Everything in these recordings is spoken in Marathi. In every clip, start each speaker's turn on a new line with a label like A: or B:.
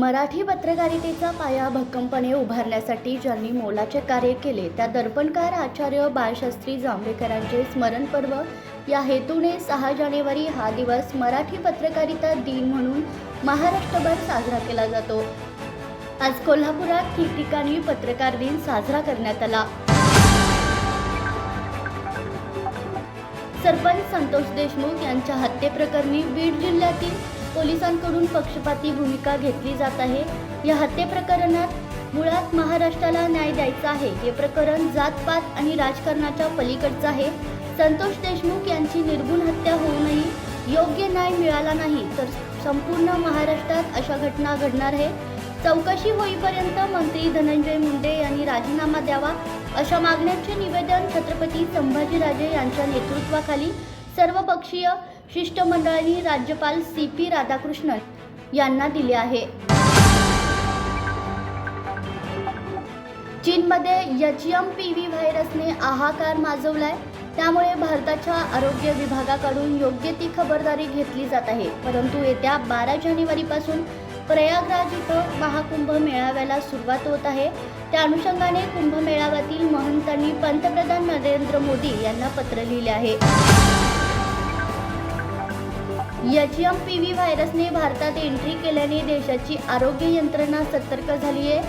A: मराठी पत्रकारितेचा पाया भक्कमपणे उभारण्यासाठी ज्यांनी मोलाचे कार्य केले त्या दर्पणकार आचार्य बाळशास्त्री जांभेकरांचे स्मरण पर्व. या हेतूने सहा जानेवारी हा दिवस मराठी पत्रकारिता दिन म्हणून महाराष्ट्रभर साजरा केला जातो. आज कोल्हापुरात ठिकठिकाणी पत्रकार दिन साजरा करण्यात आला. सरपंच संतोष देशमुख यांच्या हत्येप्रकरणी बीड जिल्ह्यातील पोलिसांकडून पक्षपाती भूमिका घेतली जात आहे. या हत्येप्रकरणात मुळात महाराष्ट्राला न्याय द्यायचा आहे. हे प्रकरण जातपात आणि राजकारणाच्या पलीकडचं आहे. संतोष देशमुख यांची निर्गुण हत्या होऊनही योग्य न्याय मिळाला नाही तर संपूर्ण महाराष्ट्रात अशा घटना घडणार आहे चौकशी होईपर्यंत मंत्री धनंजय मुंडे यांनी राजीनामा द्यावा अशा मागण्यांचे निवेदन छत्रपती संभाजीराजे यांच्या नेतृत्वाखाली सर्वपक्षीय शिष्टमंडळाने राज्यपाल सी पी राधाकृष्णन यांना दिले आहे. चीनमध्ये एच एम पी व्ही व्हायरसने हाहाकार माजवलाय. त्यामुळे भारताच्या आरोग्य विभागाकडून योग्य ती खबरदारी घेतली जात आहे. परंतु येत्या बारा जानेवारीपासून प्रयागराज इथं महाकुंभ मेळाव्याला सुरुवात होत आहे. त्या अनुषंगाने कुंभमेळाव्यातील महंतांनी पंतप्रधान नरेंद्र मोदी यांना पत्र लिहिले आहे. एच एम पी व्ही व्हायरसने भारतात एंट्री केल्याने देशाची आरोग्य यंत्रणा सतर्क झाली आहे.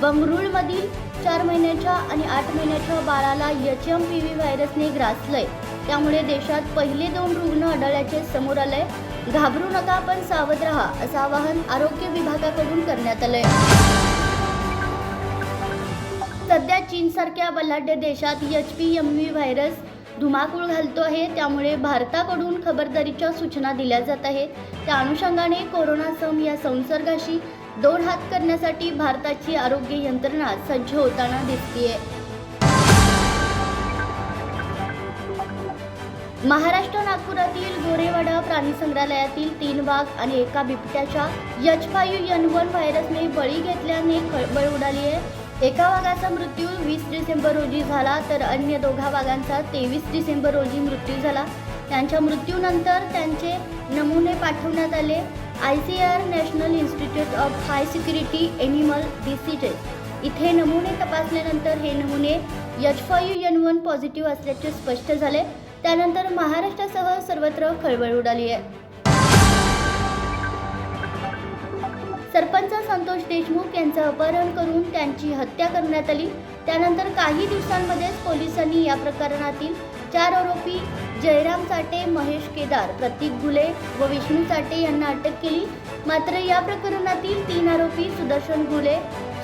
A: बंगळुरूमधील चार महिन्याच्या आणि आठ महिन्याच्या बाळाला एच एम पी व्ही व्हायरसने ग्रासलंय. त्यामुळे देशात पहिले दोन रुग्ण आढळल्याचे समोर आलंय. घाबरू नका पण सावध राहा असं आवाहन आरोग्य विभागाकडून करण्यात आलंय. सध्या चीनसारख्या बलाढ्य देशात H P M V virus धुमाकूळ घालतो आहे. त्यामुळे भारताकडून खबरदारीच्या सूचना दिल्या जात आहेत. त्या अनुषंगाने कोरोना सम या संसर्गाशी दोन हात करण्यासाठी भारताची आरोग्य यंत्रणा सज्ज होताना दिसतीये. महाराष्ट्र नागपुरातील गोरेवाडा प्राणी संग्रहालयातील तीन वाघ आणि एका बिबट्याच्या यच फायू यन वन व्हायरसने बळी घेतल्याने खळबळ उडाली आहे. एका वाघाचा मृत्यू वीस डिसेंबर रोजी झाला तर अन्य दोघा वाघांचा तेवीस डिसेंबर रोजी मृत्यू झाला. त्यांच्या मृत्यूनंतर त्यांचे नमुने पाठवण्यात आले. I C R national institute of high security animal diseases. इथे नमुने तपासल्यानंतर हे नमुने H five N one positive असल्याचे स्पष्ट झाले. त्यानंतर महाराष्ट्रासह सर्वत्र खळबळ उडाली आहे. सरपंच संतोष देशमुख यांचं अपहरण करून त्यांची हत्या करण्यात आली. त्यानंतर काही दिवसांमध्येच पोलिसांनी या प्रकरणातील चार आरोपी जयराम चाटे महेश केदार प्रतीक गुले व विष्णू चाटे यांना अटक केली. मात्र या प्रकरणातील तीन आरोपी सुदर्शन गुले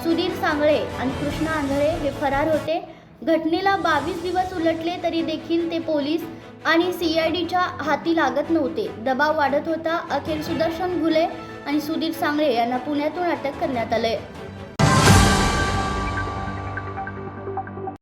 A: सुधीर सांगळे आणि कृष्णा आंधळे हे फरार होते. घटनेला बावीस दिवस उलटले तरी देखील ते पोलीस आणि सी आय डीच्या हाती लागत नव्हते. दबाव वाढत होता. अखेर सुदर्शन घुले आणि सुधीर सांगळे यांना पुण्यातून अटक करण्यात आले